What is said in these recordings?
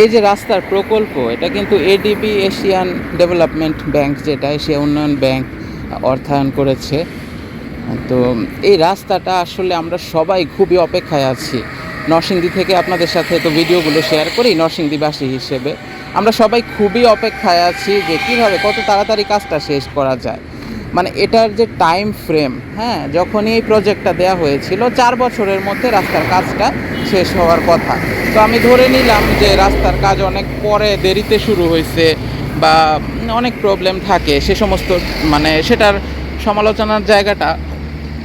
এই যে রাস্তার প্রকল্প, এটা কিন্তু এডিবি এশিয়ান ডেভেলপমেন্ট ব্যাংক যেটা, এশিয়া উন্নয়ন ব্যাংক অর্থায়ন করেছে। তো এই রাস্তাটা আসলে আমরা সবাই খুবই অপেক্ষায় আছি। নরসিংদী থেকে আপনাদের সাথে তো ভিডিওগুলো শেয়ার করি, নরসিংদীবাসী হিসেবে। আমরা সবাই খুবই অপেক্ষায় আছি যে কীভাবে কত তাড়াতাড়ি কাজটা শেষ করা যায়। মানে এটার যে টাইম ফ্রেম হ্যাঁ যখনই এই প্রজেক্টটা দেওয়া হয়েছিল, চার বছরের মধ্যে রাস্তার কাজটা শেষ হওয়ার কথা। তো আমি ধরে নিলাম যে রাস্তার কাজ অনেক পরে দেরিতে শুরু হয়েছে বা অনেক প্রবলেম থাকে, সে সমস্ত মানে সেটার সমালোচনার জায়গাটা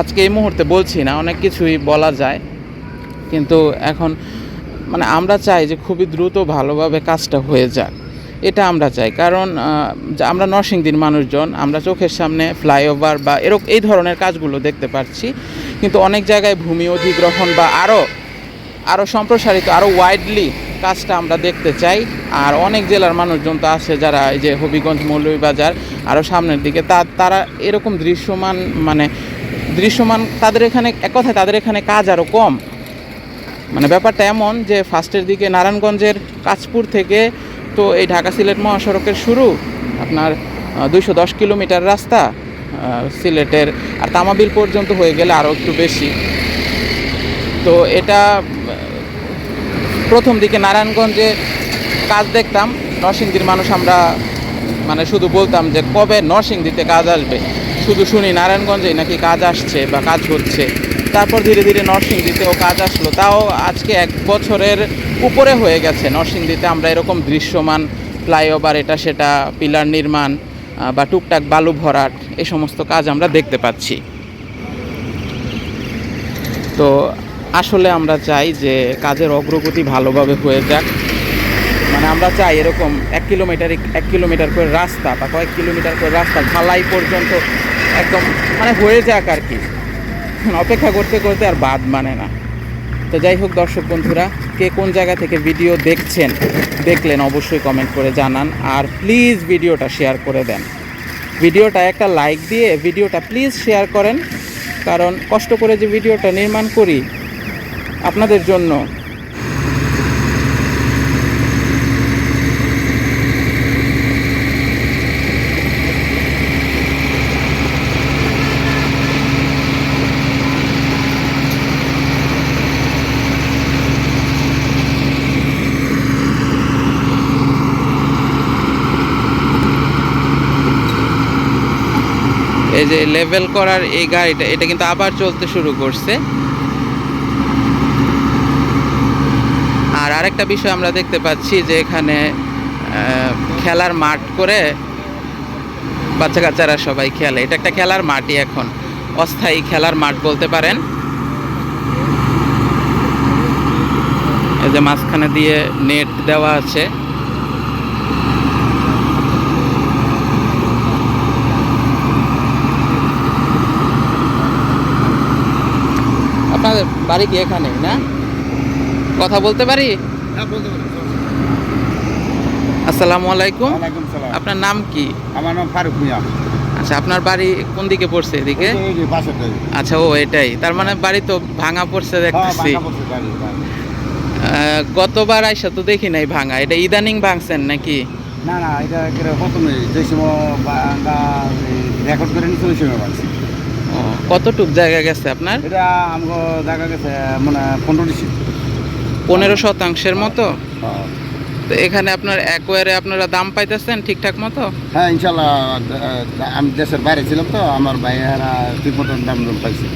আজকে এই মুহূর্তে বলছি না, অনেক কিছুই বলা যায়। কিন্তু এখন মানে আমরা চাই যে খুবই দ্রুত ভালোভাবে কাজটা হয়ে যাক। এটা আমরা চাই। কারণ আমরা নরসিংদীর মানুষজন, আমরা চোখের সামনে ফ্লাইওভার বা এরকম এই ধরনের কাজগুলো দেখতে পাচ্ছি। কিন্তু অনেক জায়গায় ভূমি অধিগ্রহণ বা আরও আরও সম্প্রসারিত আরও ওয়াইডলি কাজটা আমরা দেখতে চাই। আর অনেক জেলার মানুষজন তো আছে যারা এই যে হবিগঞ্জ মৌলভীবাজার আরও সামনের দিকে, তা, তারা এরকম দৃশ্যমান মানে দৃশ্যমান তাদের এখানে, এক কথায় তাদের এখানে কাজ আরও কম। মানে ব্যাপারটা এমন যে ফার্স্টের দিকে নারায়ণগঞ্জের কাঁচপুর থেকে তো এই ঢাকা সিলেট মহাসড়কের শুরু, আপনার দুইশো দশ কিলোমিটার রাস্তা সিলেটের, আর তামাবিল পর্যন্ত হয়ে গেলে আরও একটু বেশি। তো এটা প্রথম দিকে নারায়ণগঞ্জে কাজ দেখতাম, নরসিংদীর মানুষ আমরা মানে শুধু বলতাম যে কবে নরসিংদীতে কাজ আসবে? শুধু শুনি নারায়ণগঞ্জেই নাকি কাজ আসছে বা কাজ হচ্ছে। তারপর ধীরে ধীরে নরসিংদীতেও কাজ আসলো। তাও আজকে এক বছরের উপরে হয়ে গেছে। নরসিংদীতে আমরা এরকম দৃশ্যমান ফ্লাইওভার, এটা সেটা পিলার নির্মাণ বা টুকটাক বালু ভরাট এই সমস্ত কাজ আমরা দেখতে পাচ্ছি। তো আসলে আমরা চাই যে কাজের অগ্রগতি ভালোভাবে হয়ে যাক। মানে আমরা চাই এরকম এক কিলোমিটার এক কিলোমিটার করে রাস্তা বা কয়েক কিলোমিটার করে রাস্তা ঢালাই পর্যন্ত একদম মানে হয়ে যাক আর কি। অপেক্ষা করতে করতে আর বাদ মানে না। তো যাই হোক দর্শক বন্ধুরা কে কোন জায়গা থেকে ভিডিও দেখছেন, দেখলেন অবশ্যই কমেন্ট করে জানান। আর প্লিজ ভিডিওটা শেয়ার করে দেন। ভিডিওটা একটা লাইক দিয়ে ভিডিওটা প্লিজ শেয়ার করেন। কারণ কষ্ট করে যে ভিডিওটা নির্মাণ করি, আপনাদের জন্য এই যে লেভেল করার এই গাড়িটা, এটা কিন্তু আবার চলতে শুরু করছে। আর আরেকটা বিষয় আমরা দেখতে পাচ্ছি যে এখানে খেলার মাঠ করে বাচ্চা কাচ্চারা সবাই খেলে। এটা একটা খেলার মাঠই এখন। অস্থায়ী খেলার মাঠ বলতে পারেন। এই যে মাঝখানে দিয়ে নেট দেওয়া আছে আপনাদের বাড়ি কি এখানে না? কথা বলতে পারি? হ্যাঁ আসসালামু আলাইকুম। আপনার নাম কি? আমার নাম ফারুক মিয়া। আচ্ছা আপনার বাড়ি কোন দিকে পড়ছে এদিকে। আচ্ছা ও এটাই। তার মানে বাড়ি তো ভাঙা পড়ছে হ্যাঁ, দেখতেছি। গতবার আইসা তো দেখি নাই ভাঙা। এটা ইদানিং ভাঙছেন নাকি? না না এটা প্রথমে যে সময় রেকর্ড করে নিয়েছিল সময় কতটুক জায়গা গেছে আপনার? এটা আমাকে দেখা গেছে মানে পনেরো ডিসি। পনেরো শতাংশের মতো? হ্যাঁ। তো এখানে আপনার একোয়ারে আপনারা দাম পাইতেছেন ঠিকঠাক মতো? হ্যাঁ ইনশাল্লাহ আমি দেশের বাইরে ছিলাম তো আমার ভাইয়েরা ঠিক মতন দাম দাম পাইছে।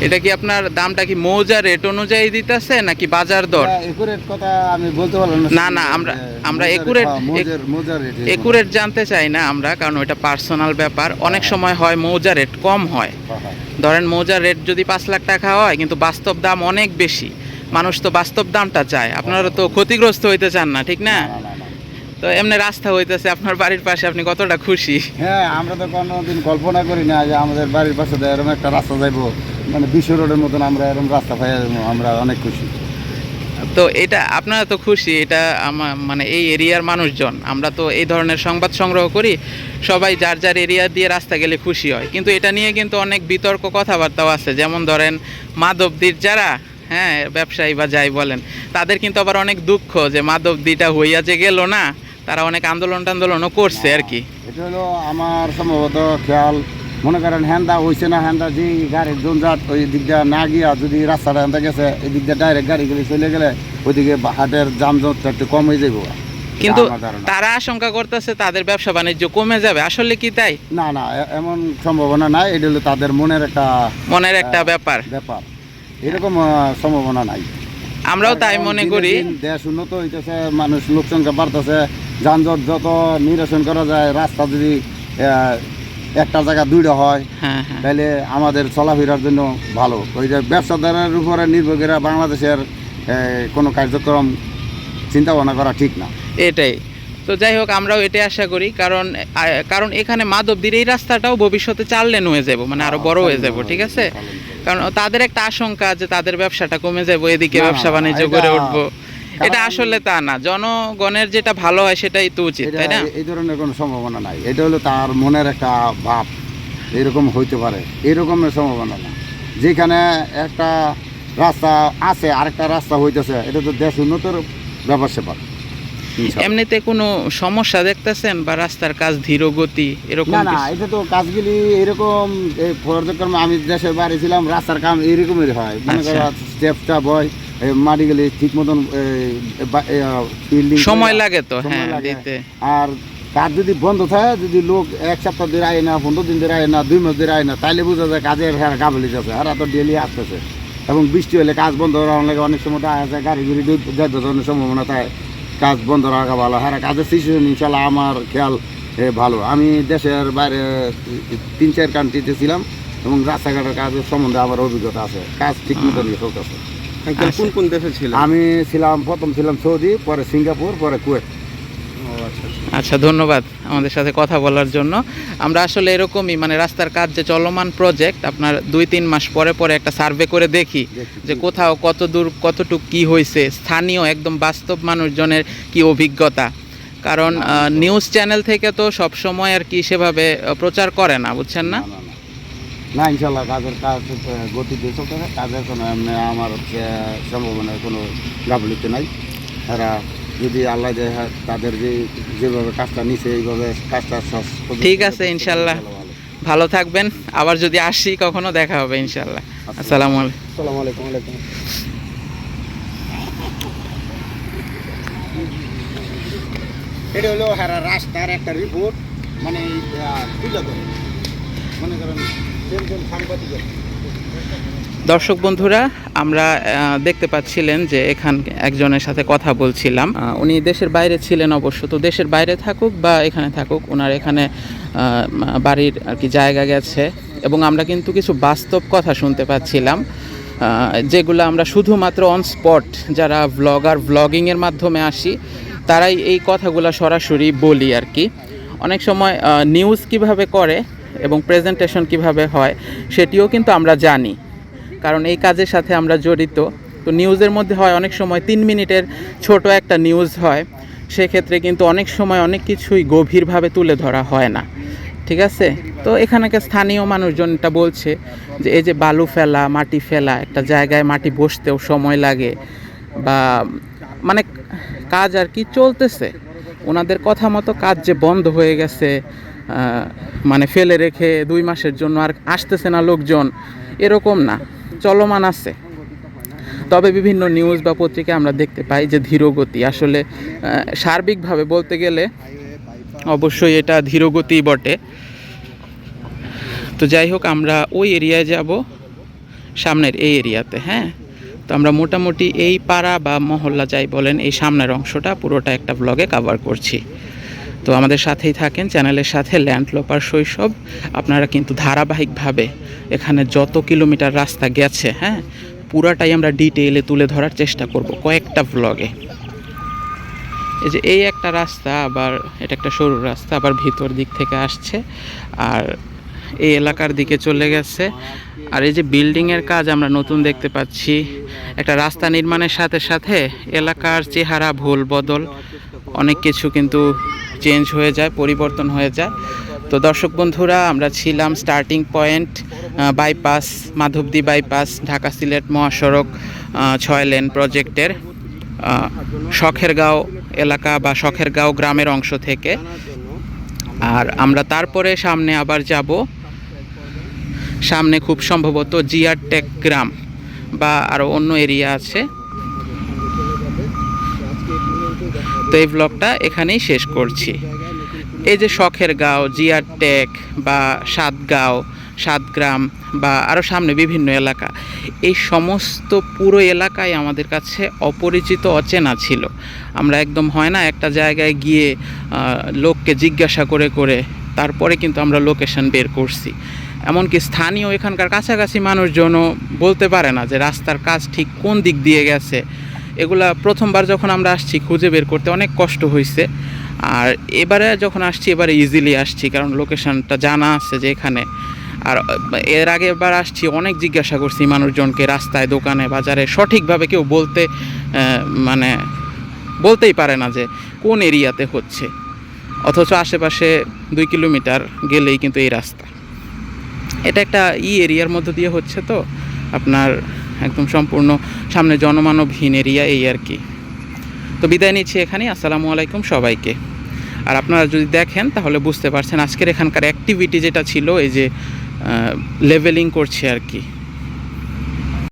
এটা কি আপনার দামটা কি মৌজা রেট অনুযায়ী দিতেছে নাকি বাজার দর? একুরেট কথা আমি বলতে পারলাম না, না, না আমরা- আমরা হ্যাঁ, মোজার মোজার রেট একুরেট জানতে চাই না আমরা কারণ ওটা পার্সোনাল ব্যাপার। অনেক সময় হয় মৌজা রেট কম হয়। হ্যাঁ, হ্যাঁ। ধরেন মৌজার রেট যদি পাঁচ লাখ টাকা হয় কিন্তু বাস্তব দাম অনেক বেশি। মানুষ তো বাস্তব দামটা চায়। আপনারা তো ক্ষতিগ্রস্ত হইতে চান না ঠিক না। তো এমনি রাস্তা হইতেছে আপনার বাড়ির পাশে আপনি কতটা খুশি? হ্যাঁ আমরা তো কোনোদিন কল্পনা করি না যে আমাদের বাড়ির পাশে এরকম একটা রাস্তা যাইবো। মানে বিশ্ব রোডের মতন আমরা এরকম রাস্তা পাই আমরা অনেক খুশি। তো এটা আপনারা তো খুশি, এটা আমার মানে এই এরিয়ার মানুষজন। আমরা তো এই ধরনের সংবাদ সংগ্রহ করি, সবাই যার যার এরিয়া দিয়ে রাস্তা গেলে খুশি হয়। কিন্তু এটা নিয়ে কিন্তু অনেক বিতর্ক কথাবার্তাও আছে। যেমন ধরেন মাধবদীর যারা হ্যাঁ ব্যবসায়ী বা যাই বলেন, তাদের কিন্তু আবার অনেক দুঃখ যে মাধবদীটা হইয়া যে গেল না, তারা অনেক আন্দোলন টান্দোলনও করছে আর কি। এটা হলো আমার সম্ভবত খেয়াল। মনে করেন হ্যান্ডা হইছে না হ্যান্ডা যে গাড়ির জঞ্জাট ওই দিক দিয়ে না গিয়া যদি রাস্তাটা হ্যান্ডা গেছে এই দিক দিয়ে ডাইরেক্ট গাড়িগুলি চলে গেলে ওইদিকে হাটের যানজটটা একটু কম হয়ে যাব কিন্তু তারা আশঙ্কা করতেছে তাদের ব্যবসা বাণিজ্য কমে যাবে আসলে কি তাই? না না এমন সম্ভাবনা নাই এটা হলো তাদের মনের একটা মনের একটা ব্যাপার। ব্যাপার। এরকম সম্ভাবনা নাই। আমরাও তাই মনে করি। দেশ উন্নত হইতেছে মানুষ লোক সংখ্যা বাড়তেছে যানজট যত নিরসন করা যায় রাস্তা যদি একটা জায়গা দুইটা হয় হ্যাঁ হ্যাঁ। তাহলে আমাদের চলাফেরার জন্য ভালো। ওই যে ব্যবসাদারের উপরে নির্ভর করে বাংলাদেশের কোনো কার্যক্রম চিন্তা ভাবনা করা ঠিক না। এটাই। তো যাই হোক আমরাও এটাই আশা করি কারণ কারণ এখানে মাধবদীর এই রাস্তাটাও ভবিষ্যতে চার লেন হয়ে যাব মানে আরও বড় হয়ে যাব ঠিক আছে? কারণ তাদের একটা আশঙ্কা যে তাদের ব্যবসাটা কমে যাব এদিকে ব্যবসা বাণিজ্য করে উঠবো। এটা আসলে তা না জনগণের যেটা ভালো হয় সেটাই তো উচিত তাই না? এই ধরনের কোনো সম্ভাবনা নাই এটা হলো তার মনের একটা ভাব এরকম হইতে পারে এরকমের সম্ভাবনা না। যেখানে একটা রাস্তা আছে আরেকটা রাস্তা হইতেছে এটা তো দেশ উন্নতর ব্যাপার স্যাপার এমনিতে কোনো সমস্যা দেখতেছেন বা রাস্তার কাজ ধীর গতি এরকম না না এটা তো কাজগুলি এরকম এই পর্যক্রম আমি দেশের বাইরে ছিলাম রাস্তার কাম এরকমই হয়। মনে আচ্ছা। করো স্টেপটা বয় এই মাটিগুলি ঠিক মতন বিল্ডিং সময় লাগে তো হ্যাঁ আর কাজ যদি বন্ধ থাকে যদি লোক এক সপ্তাহ ধরে আয় না পনেরো দিন ধরে আয় না দুই মাস ধরে আয় না তাইলে বোঝা যায় কাজের হ্যাঁ গাবলি যাচ্ছে আর তো ডেলি আসতেছে। এবং বৃষ্টি হলে কাজ বন্ধ হওয়ার লাগে অনেক সময় দেখা যায় গাড়ি গুড়ি যাইতে অনেক সম্ভাবনা থাকে কাজ বন্ধ রাখা ভালো। হ্যাঁ কাজের সিচুয়েশন ইনশাল্লাহ আমার খেয়াল ভালো। আমি দেশের বাইরে তিন চার কান্ট্রিতে ছিলাম এবং রাস্তাঘাটের কাজের সম্বন্ধে আমার অভিজ্ঞতা আছে। কাজ ঠিক মতো নিয়ে চলতেছে। কোন কোন দেশে ছিলেন? আমি ছিলাম প্রথম ছিলাম সৌদি পরে সিঙ্গাপুর পরে কুয়েত। ও আচ্ছা আচ্ছা। আচ্ছা ধন্যবাদ আমাদের সাথে কথা বলার জন্য। আমরা আসলে এরকমই মানে রাস্তার কাজ যে চলমান প্রজেক্ট আপনার দুই তিন মাস পরে পরে একটা সার্ভে করে দেখি দেখি। যে কোথাও কত দূর কতটুক কি হয়েছে। স্থানীয় একদম বাস্তব মানুষজনের কি অভিজ্ঞতা? কারণ নিউজ চ্যানেল থেকে তো সব সময় আর কি সেভাবে প্রচার করে না বুঝছেন না। না ইনশাল্লাহ কাজের কাজ গতি দিয়ে চলতেছে কাজের কোনো এমনি আমার হচ্ছে সম্ভাবনার কোনো গাফলিতে নাই। এরা যদি আল্লাহ দেয় হ্যাঁ, তাদের যে যেভাবে কাজটা নিছে এইভাবে কাজটা ঠিক আছে, ইনশাল্লাহ। ভালো। থাকবেন। আবার যদি আসি কখনো দেখা হবে ইনশাল্লাহ। আসসালামু আলাইকুম। আসসালামু আলাইকুম ওয়ালাইকুম এটা হলো হ্যাঁ রাস্তার একটা রিপোর্ট মানে তুলে ধরে মনে করেন দর্শক বন্ধুরা, আমরা দেখতে পাচ্ছিলেন যে এখান একজনের সাথে কথা বলছিলাম। উনি দেশের বাইরে ছিলেন অবশ্য, তো দেশের বাইরে থাকুক বা এখানে থাকুক ওনার এখানে বাড়ির আর কি জায়গা গেছে। এবং আমরা কিন্তু কিছু বাস্তব কথা শুনতে পাচ্ছিলাম যেগুলো আমরা শুধুমাত্র অন স্পট যারা ভ্লগার ভ্লগিংয়ের মাধ্যমে আসি, তারাই এই কথাগুলো সরাসরি বলি আর কি। অনেক সময় নিউজ কীভাবে করে এবং প্রেজেন্টেশন কীভাবে হয়, সেটিও কিন্তু আমরা জানি। কারণ এই কাজের সাথে আমরা জড়িত। তো নিউজের মধ্যে হয় অনেক সময় তিন মিনিটের ছোট একটা নিউজ হয়। সেক্ষেত্রে কিন্তু অনেক সময় অনেক কিছুই গভীরভাবে তুলে ধরা হয় না। ঠিক আছে? তো এখানকার স্থানীয় মানুষজন এটা বলছে যে, এই যে বালু ফেলা, মাটি ফেলা, একটা জায়গায় মাটি বসতেও সময় লাগে বা মানে কাজ আর কি চলতেছে। ওনাদের কথা মতো কাজ যে বন্ধ হয়ে গেছে মানে ফেলে রেখে দুই মাসের জন্য আর আসতেছে না লোকজন, এরকম না, চলমান আছে। তবে বিভিন্ন নিউজ বা পত্রিকায় আমরা দেখতে পাই যে ধীরগতি, আসলে সার্বিকভাবে বলতে গেলে অবশ্যই এটা ধীরগতি বটে। তো যাই হোক, আমরা ওই এরিয়ায় যাব, সামনের এই এরিয়াতে হ্যাঁ? তো আমরা মোটামুটি এই পাড়া বা মহল্লা যাই বলেন, এই সামনের অংশটা পুরোটা একটা ব্লগে কভার করছি। তো আমাদের সাথেই থাকেন, চ্যানেলের সাথে ল্যান্ডলোপার শৈশব। আপনারা কিন্তু ধারাবাহিকভাবে এখানে যত কিলোমিটার রাস্তা গেছে হ্যাঁ পুরাটাই আমরা ডিটেইলে তুলে ধরার চেষ্টা করব কয়েকটা ব্লগে এই যে এই একটা রাস্তা আবার, এটা একটা সরু রাস্তা আবার ভিতর দিক থেকে আসছে, আর এই এলাকার দিকে চলে গেছে। আর এই যে বিল্ডিংয়ের কাজ আমরা নতুন দেখতে পাচ্ছি, একটা রাস্তা নির্মাণের সাথে সাথে এলাকার চেহারা ভুল বদল, অনেক কিছু কিন্তু চেঞ্জ হয়ে যায় পরিবর্তন হয়ে যায়। তো দর্শক বন্ধুরা আমরা ছিলাম starting point bypass Madhabdi bypass Dhaka Sylhet মহাসড়ক ছয় লেন প্রজেক্টের আহ, শখেরগাঁও এলাকা বা শখেরগাঁও গ্রামের অংশ থেকে। আর আমরা তারপরে সামনে আবার যাব সামনে খুব সম্ভবত জিয়ার টেক গ্রাম বা আরও অন্য এরিয়া আছে। তো এই ব্লগটা এখানেই শেষ করছি। এই যে শখের গাঁও, জিয়ার টেক বা সাতগাঁও, সাতগ্রাম বা আরও সামনে বিভিন্ন এলাকা, এই সমস্ত পুরো এলাকায় আমাদের কাছে অপরিচিত, অচেনা ছিল। আমরা একদম হয় না একটা জায়গায় গিয়ে লোককে জিজ্ঞাসা করে করে তারপরে কিন্তু আমরা লোকেশন বের করছি। এমনকি স্থানীয় এখানকার কাছাকাছি মানুষজনও বলতে পারে না যে রাস্তার কাজ ঠিক কোন দিক দিয়ে গেছে। এগুলা প্রথমবার যখন আমরা আসছি, খুঁজে বের করতে অনেক কষ্ট হয়েছে আর এবারে যখন আসছি, এবারে ইজিলি আসছি, কারণ লোকেশনটা জানা আছে যে এখানে। আর এর আগে এবার আসছি, অনেক জিজ্ঞাসা করছি মানুষজনকে রাস্তায়, দোকানে, বাজারে, সঠিকভাবে কেউ বলতে মানে বলতেই পারে না যে কোন এরিয়াতে হচ্ছে। অথচ আশেপাশে দুই কিলোমিটার গেলেই কিন্তু এই রাস্তা। এটা একটা ই এরিয়ার মধ্য দিয়ে হচ্ছে তো, আপনার একদম সম্পূর্ণ সামনে জনমানবহীন এরিয়া এই আর কি। তো বিদায় নিচ্ছি এখানেই, আসসালামু আলাইকুম সবাইকে। আর আপনারা যদি দেখেন, তাহলে বুঝতে পারছেন আজকের এখানকার অ্যাক্টিভিটি যেটা ছিল, এই যে লেভেলিং করছে আর কি।